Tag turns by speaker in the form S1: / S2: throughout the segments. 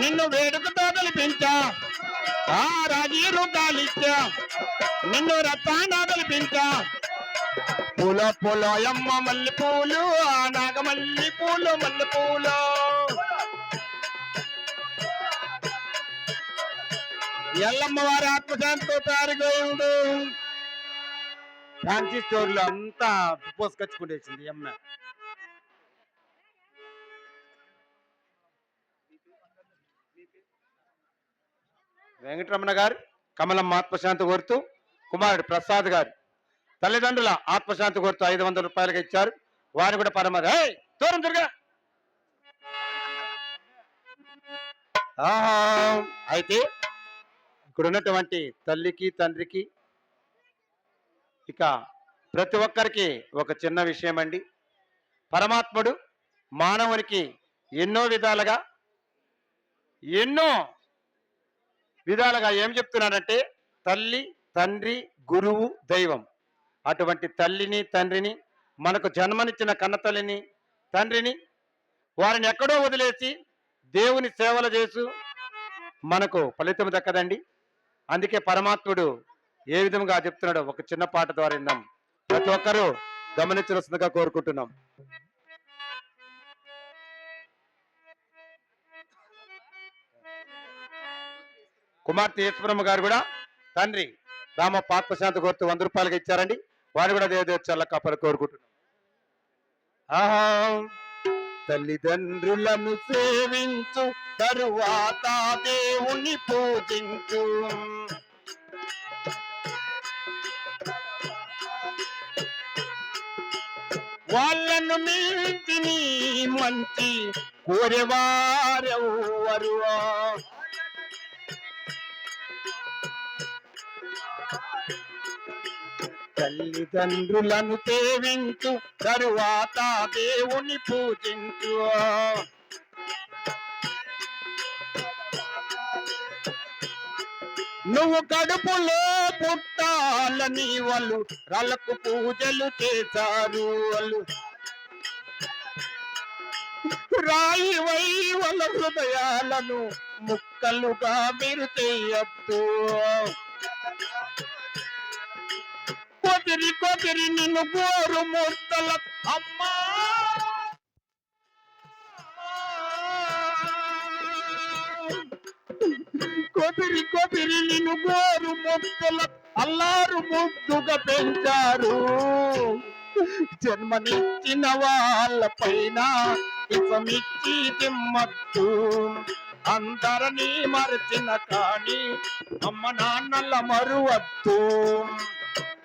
S1: నిన్ను వేడుకతో కల్పించా ఆ రాజీరు గాలిచ్చా. నిన్ను రత్తానా కల్పించా పూల పూల అమ్మ మల్లె పూలు ఆ నాగమల్లి పూలు మల్లె పూలు ఎల్లమ్మ వారి ఆత్మశాంతితో తయారుగోయుడు ఫ్యాన్సీ స్టోర్లో అంతా పోసుకొచ్చుకునేసింది అమ్మ. వెంకటరమణ గారు కమలమ్మ ఆత్మశాంతి కోరుతూ కుమారుడు ప్రసాద్ గారు తల్లిదండ్రుల ఆత్మశాంతి కోరుతూ ఐదు వందల రూపాయలుగా ఇచ్చారు. వారు కూడా పరమ దూరం దుర్గా ఆహా, అయితే ఇక్కడ ఉన్నటువంటి తల్లికి తండ్రికి ఇక ప్రతి ఒక్కరికి ఒక చిన్న విషయం అండి పరమాత్ముడు మానవునికి ఎన్నో విధాలుగా ఎన్నో విధాలుగా ఏం చెప్తున్నాడంటే తల్లి తండ్రి గురువు దైవం. అటువంటి తల్లిని తండ్రిని మనకు జన్మనిచ్చిన కన్నతల్లిని తండ్రిని వారిని ఎక్కడో వదిలేసి దేవుని సేవలు చేసు మనకు ఫలితం దక్కదండి. అందుకే పరమాత్ముడు ఏ విధంగా చెప్తున్నాడో ఒక చిన్న పాట ద్వారా విన్నాం ప్రతి ఒక్కరూ గమనించవలసిందిగా కోరుకుంటున్నాం. కుమార్తె ఈశ్వరమ్మ గారు కూడా తండ్రి రామ పాత్మశాంత కోరుతూ వంద రూపాయలకి ఇచ్చారండి. వారు కూడా దేవదేవ చల్ల కాపలు కోరుకుంటున్నాం ఆహా తల్లిదండ్రులను సేవించు తరువాత దేవుణ్ణి పూజించు. వాళ్ళను మించి నీ మంచి కోరెవారెవ్వరు? తల్లిదండ్రులను సేవించు తరువాత దేవుని పూజించు. నువ్వు కడుపులో పుట్టాలని వాళ్ళు రలకు పూజలు చేశారు వాళ్ళు. రాయి వై వాళ్ళ హృదయాలను ముక్కలుగా మీరు చేయొద్దు. కొదిరి కొదిరి నిన్ను గోరు మూర్తల. అమ్మా! కొదిరి కొదిరి నిన్ను గోరు ముద్దల అల్లారు ముద్దుగా పెంచారు. జన్మనిచ్చిన వాళ్ళ పైన ఇసమిచ్చి తిమ్మత్తు. అందరినీ మరచిన కాని అమ్మ నాన్నల మరువత్తు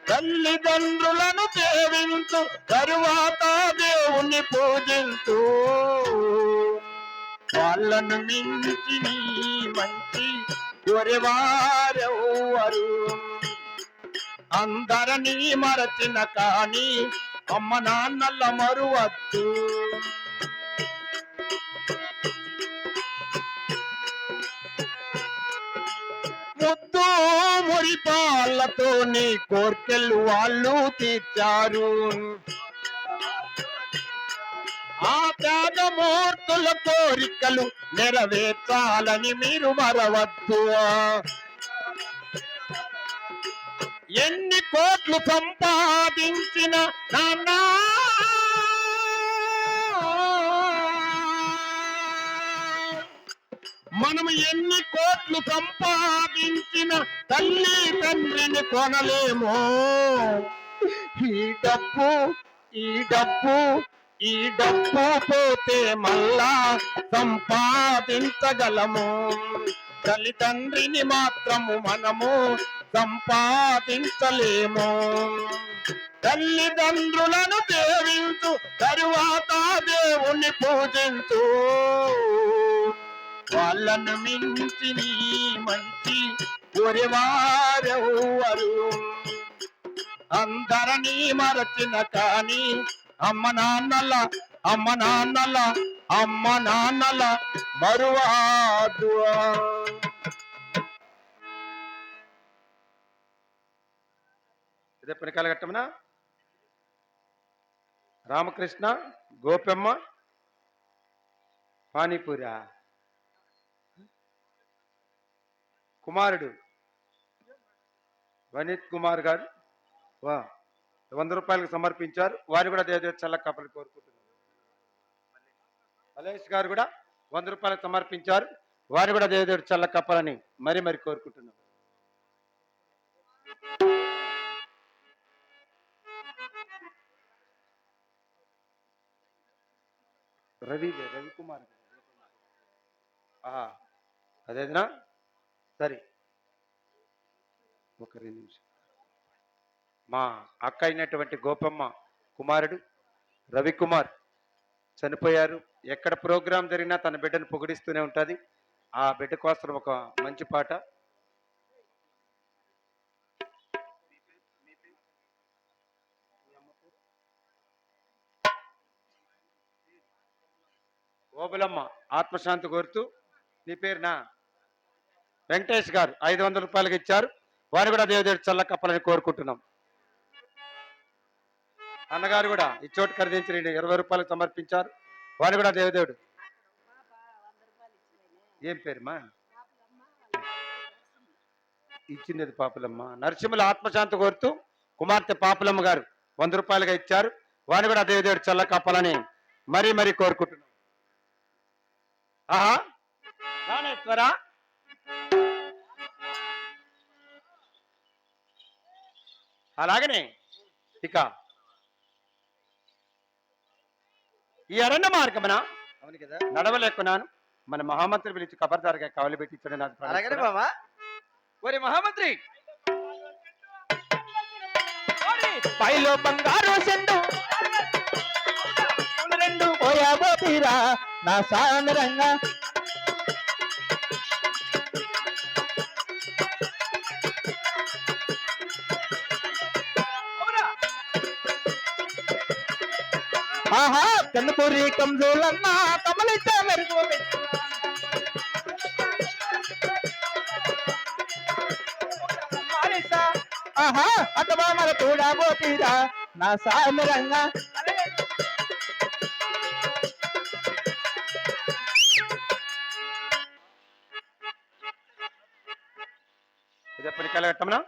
S1: తల్లిదండ్రులను సేవించు తరువాత దేవుణ్ణి పూజించు. వాళ్ళను మించి నీ మంచి దొరివారెవ్వరు అందరినీ మరచిన కాని అమ్మ నాన్నల మరువద్దు. మురిపాలతో నీ కోర్కెలు వాళ్ళు తీర్చారు. ఆ త్యాగమూర్తుల కోరికలు నెరవేర్చాలని మీరు మరవద్దు. ఎన్ని కోట్లు సంపాదించిన నాన్నా మనం ఎన్ని కోట్లు సంపాదించిన తల్లి తండ్రిని కొనలేమో? ఈ డబ్బు ఈ డబ్బు ఈ డబ్బు పోతే మళ్ళా సంపాదించగలము. తల్లిదండ్రిని మాత్రము మనము సంపాదించలేము. తల్లిదండ్రులను సేవించు తరువాత దేవుణ్ణి పూజించు. వాళ్ళను మించి నీ మంచి ఒరివారెవ్వరు అందరినీ మరచిన కానీ అమ్మ నాన్నల అమ్మ నాన్నల అమ్మ నాన్నల మరువాదు. ఇదే పినకాల ఘట్టమనా? రామకృష్ణ గోపెమ్మ పానీపూరా. కుమారుడు. వనీత్ కుమార్ గారు. వా వంద రూపాయలకు సమర్పించారు. వారు కూడా దేవదేవ చల్ల కాపలు కోరుకుంటున్నారు. మలేష్ గారు కూడా వంద రూపాయలకు సమర్పించారు. వారు కూడా దేవదేవుడు చల్ల కప్పాలని మరి మరి కోరుకుంటున్నాం రవి రవికుమార్ అదేనా సరే. ఒక రెండు నిమిషం మా అక్క అయినటువంటి గోపమ్మ కుమారుడు రవికుమార్ చనిపోయారు. ఎక్కడ ప్రోగ్రాం జరిగినా తన బిడ్డను పొగిడిస్తూనే ఉంటుంది. ఆ బిడ్డ కోసం ఒక మంచి పాట. ఓబులమ్మ ఆత్మశాంతి కోరుతూ నీ పేరునా వెంకటేష్ గారు ఐదు వందల రూపాయలకి ఇచ్చారు. వారు కూడా దేవదేవుడు చల్ల కప్పాలని కోరుకుంటున్నాం. అన్నగారు కూడా ఈ చోటు ఖరీదించి రెండు ఇరవై రూపాయలకు సమర్పించారు. వారు కూడా దేవదేవుడు. ఏం పేరుమా ఇచ్చినది పాపులమ్మ. నరసింహుల ఆత్మశాంతి కోరుతూ కుమార్తె పాపులమ్మ గారు వంద రూపాయలుగా ఇచ్చారు. వారిని కూడా దేవదేవుడు చల్ల కప్పాలని మరీ మరీ కోరుకుంటున్నాం. ఆహా! రాణేశ్వరా అలాగనే ఇక ఈ అరణ్య మార్గమున నడవలేకున్నాను. మన మహామంత్రి పిలిచి కబర్దారుగా కవలి పెట్టి ఇచ్చాడు నాకు
S2: అలాగనే ఒరే మహామంత్రి.
S3: పైలో బంగారు సెండు రెండు పోయాబో తీరా నా సాంద్రంగా ఆహా కన్నుపూరి కంజోలన్నా కమలిత మెరుగు ఆహా అతవా మన కూడా పోతీరా నా సాంద్రంగా
S1: ఇది ఎప్పటి కట్టమనా.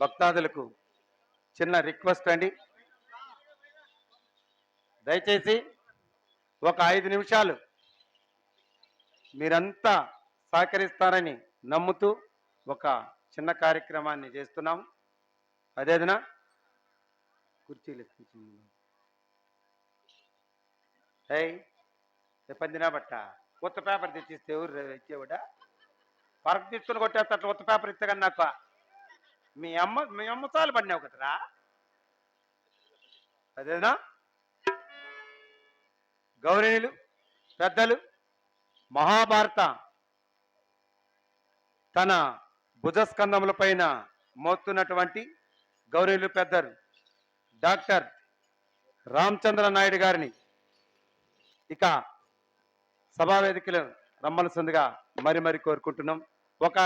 S1: భక్తాదులకు చిన్న రిక్వెస్ట్ అండి. దయచేసి ఒక ఐదు నిమిషాలు మీరంతా సహకరిస్తారని నమ్ముతూ ఒక చిన్న కార్యక్రమాన్ని చేస్తున్నాం. అదేదినా కుర్చీలు ఏయ్ పందినా బట్ట కొత్త పేపర్ తెచ్చిస్తే ఎవరు ఇచ్చేవాడా? పరకు తీసుకుని కొట్టేస్తా అట్లా కొత్త పేపర్ ఇస్తే కానీ నాకు మీ అమ్మ మీ అమ్మ చాలు పడినావు కదరా? అదేనా గౌరీలు పెద్దలు మహాభారత తన భుజస్కంధముల పైన మోస్తున్నటువంటి గౌరీలు పెద్దలు డాక్టర్ రామచంద్ర నాయుడు గారిని ఇక సభావేదికలు రమ్మలసిందిగా మరి మరి కోరుకుంటున్నాం. ఒక